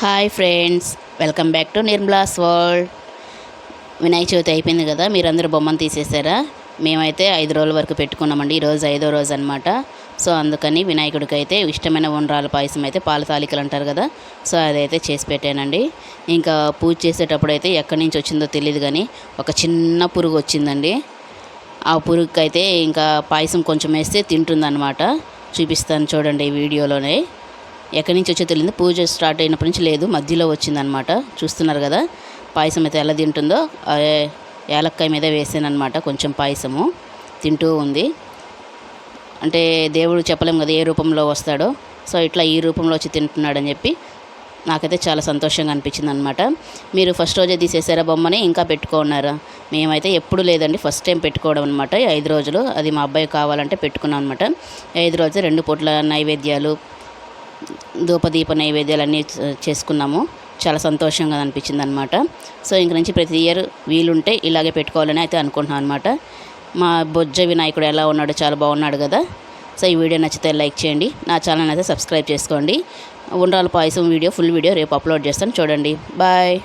Hi friends welcome back to Nirmala's world Vinayaka Chavithi అయిపోయింది కదా మీరందరూ బొమ్మను తీసేసారా? మేమైతే ఐదు రోజుల వరకు పెట్టుకున్నామండి ఈరోజు ఐదో రోజు అనమాట సో అందుకని వినాయకుడికి అయితే ఇష్టమైన ఉండ్రాల పాయసం అయితే పాల తాలికలు అంటారు కదా సో అదైతే చేసి పెట్టానండి. ఇంకా పూజ చేసేటప్పుడు అయితే ఎక్కడి నుంచి వచ్చిందో తెలియదు కానీ ఒక చిన్న పురుగు వచ్చిందండి. ఆ పురుగుకైతే ఇంకా పాయసం కొంచెం వేస్తే తింటుందన్నమాట. చూపిస్తాను చూడండి ఈ వీడియోలోనే. ఎక్కడి నుంచి వచ్చో తెలియదు. పూజ స్టార్ట్ అయినప్పటి నుంచి లేదు. మధ్యలో వచ్చిందనమాట చూస్తున్నారు కదా పాయసం అయితే ఎలా తింటుందో ఏలక్కాయ మీద వేసానమాట కొంచెం పాయసము. తింటూ ఉంది. అంటే దేవుడు చెప్పలేం కదా ఏ రూపంలో వస్తాడో. సో ఇట్లా ఈ రూపంలో వచ్చి తింటున్నాడని చెప్పి నాకైతే చాలా సంతోషంగా అనిపించింది అనమాట మీరు ఫస్ట్ రోజే తీసేసారా బొమ్మని? ఇంకా పెట్టుకున్నారా? మేమైతే ఎప్పుడు లేదండి. ఫస్ట్ టైం పెట్టుకోవడం అనమాట ఐదు రోజులు. అది మా అబ్బాయి కావాలంటే పెట్టుకున్నాం అనమాట ఐదు రోజులు రెండు పూట్ల నైవేద్యాలు ధూపదీప నైవేద్యాలు అన్నీ చేసుకున్నాము. చాలా సంతోషంగా అనిపించింది అనమాట సో ఇంక నుంచి ప్రతి ఇయర్ వీలుంటే ఇలాగే పెట్టుకోవాలని అయితే అనుకుంటున్నాను అనమాట మా బొజ్జ వినాయకుడు ఎలా ఉన్నాడు చాలా బాగున్నాడు కదా. సో ఈ వీడియో నచ్చితే లైక్ చేయండి. నా ఛానల్ అయితే సబ్స్క్రైబ్ చేసుకోండి. ఉండ్రాల పాయసం వీడియో ఫుల్ వీడియో రేపు అప్లోడ్ చేస్తాను. చూడండి. బాయ్.